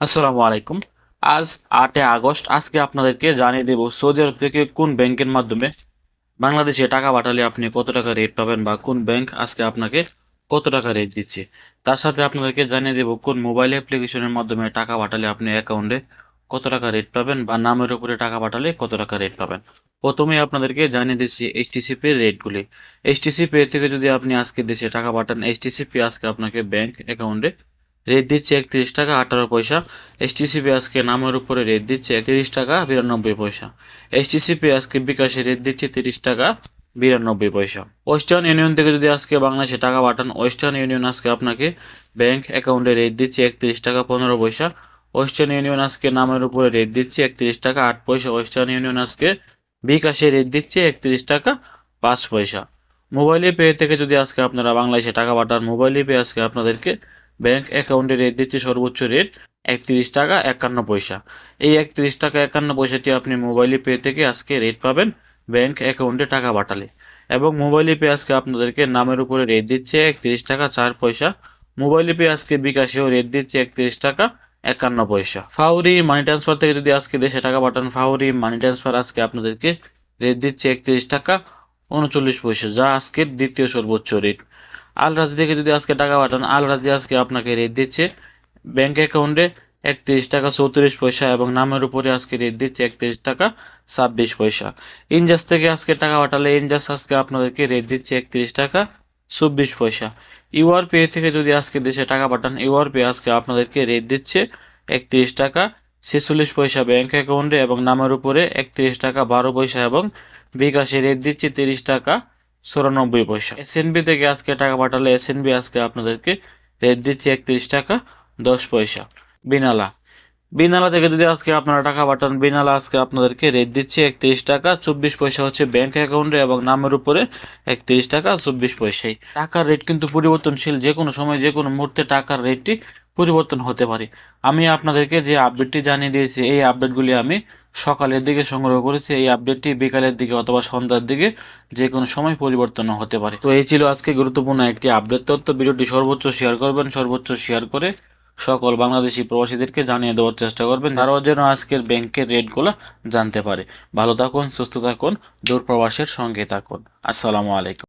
আসসালামু আলাইকুম। আজ আটই আগস্ট, আজকে আপনাদেরকে জানিয়ে দেব সৌদি আরব থেকে কোন ব্যাংকের মাধ্যমে বাংলাদেশে টাকা পাঠালে আপনি কত টাকা রেট পাবেন বা কোন ব্যাংক আজকে আপনাকে কত টাকা রেট দিচ্ছে। তার সাথে আপনাদেরকে জানিয়ে দেব কোন মোবাইল অ্যাপ্লিকেশনের মাধ্যমে টাকা পাঠালে আপনি অ্যাকাউন্টে কত টাকা রেট পাবেন বা নামের উপরে টাকা পাঠালে কত টাকা রেট পাবেন। প্রথমে আপনাদেরকে জানিয়ে দিচ্ছি এইচটিসি পে রেটগুলি এইচ এইচটিসি পে থেকে যদি আপনি আজকে দেশে টাকা পাঠান এইচ এইচটিসি পে আজকে আপনাকে ব্যাংক অ্যাকাউন্টে রেট দিচ্ছে একত্রিশ টাকা, আঠারো পয়সা। এসটিসিপি আজকে নামের উপরে রেট দিচ্ছে একত্রিশ টাকা, বিরানব্বই পয়সা। এসটিসিপি আজকে বিকাশে রেট দিচ্ছে তিরিশ টাকা, বিরানব্বই পয়সা। ওয়েস্টার্ন ইউনিয়ন থেকে যদি আজকে বাংলাদেশে টাকা পাঠান, ওয়েস্টার্ন ইউনিয়ন আজকে আপনাকে ব্যাংক অ্যাকাউন্টে রেট দিচ্ছে একত্রিশ টাকা, পনেরো পয়সা। ওয়েস্টার্ন ইউনিয়ন আজকে নামের উপরে রেট দিচ্ছে একত্রিশ টাকা, আট পয়সা। ওয়েস্টার্ন ইউনিয়ন আজকে বিকাশে রেট দিচ্ছে একত্রিশ টাকা, পাঁচ পয়সা। মোবাইলে পে থেকে যদি আজকে আপনারা বাংলাদেশে টাকা পাঠান, মোবাইলে পে আজকে আপনাদেরকে ব্যাংক অ্যাকাউন্টে রেট দিচ্ছে সর্বোচ্চ রেট একত্রিশ টাকা একান্ন পয়সা। এই একত্রিশ টাকা একান্ন পয়সাটি আপনি মোবাইলে পে থেকে আজকে রেট পাবেন ব্যাংক অ্যাকাউন্টে টাকা পাঠালে। এবং মোবাইলে পে আজকে আপনাদেরকে নামের উপরে রেট দিচ্ছে একত্রিশ টাকা চার পয়সা। মোবাইলে পে আজকে বিকাশেও রেট দিচ্ছে একত্রিশ টাকা একান্ন পয়সা। ফাউরি মানি ট্রান্সফার থেকে যদি আজকে দেশে টাকা পাঠান, ফাউরি মানি ট্রান্সফার আজকে আপনাদেরকে রেট দিচ্ছে একত্রিশ টাকা উনচল্লিশ পয়সা, যা আজকের দ্বিতীয় সর্বোচ্চ রেট। আল রাজি থেকে যদি আজকে টাকা পাঠান আল রাজি আজকে আপনাকে রেট দিচ্ছে। ব্যাঙ্ক অ্যাকাউন্টে একত্রিশ টাকা চৌত্রিশ পয়সা এবং নামের উপরে আজকে রেট দিচ্ছে একত্রিশ টাকা ছাব্বিশ পয়সা। ইনজাস থেকে আজকে টাকা পাঠালে ইনজাস আজকে আপনাদেরকে রেট দিচ্ছে একত্রিশ টাকা চব্বিশ পয়সা। ইউআর পে থেকে যদি আজকে দেশে টাকা পাঠান ইউআর পে আজকে আপনাদেরকে রেট দিচ্ছে একত্রিশ টাকা ছেচল্লিশ পয়সা ব্যাংক অ্যাকাউন্টে এবং নামের উপরে একত্রিশ টাকা বারো পয়সা এবং বিকাশে রেট দিচ্ছে তিরিশ টাকা চুরানব্বই পয়সা। এসএনবি থেকে আজকে টাকা পাঠালে এসএনবি আজকে আপনাদেরকে রেট দিচ্ছে একত্রিশ টাকা দশ পয়সা। বিনালা। বিনালা থেকে যদি আজকে আপনারা টাকা পাঠান, বিনালা আজকে আপনাদেরকে রেট দিচ্ছে একত্রিশ টাকা, চব্বিশ পয়সা হচ্ছে ব্যাংক অ্যাকাউন্টে এবং নামের উপরে একত্রিশ টাকা, চব্বিশ পয়সায় টাকার রেট কিন্তু পরিবর্তনশীল যে কোনো সময় যে কোনো মুহূর্তে টাকার রেটটি পরিবর্তন হতে পারে। আমি আপনাদেরকে যে আপডেটটি জানিয়ে দিয়েছি, এই আপডেটগুলি আমি সকালের দিকে সংগ্রহ করেছি। এই আপডেটটি বিকালের দিকে অথবা সন্ধ্যার দিকে যে কোনো সময় পরিবর্তন হতে পারে। তো এই ছিল আজকে গুরুত্বপূর্ণ একটি আপডেট তথ্য। ভিডিওটি সর্বোচ্চ শেয়ার করবেন, সর্বোচ্চ শেয়ার করে সকল বাংলাদেশি প্রবাসীদেরকে জানিয়ে দেওয়ার চেষ্টা করবেন, তারাও যেন আজকের ব্যাংকের রেটগুলো জানতে পারে। ভালো থাকুন, সুস্থ থাকুন দূর প্রবাসের সঙ্গে থাকুন। আসসালামু আলাইকুম।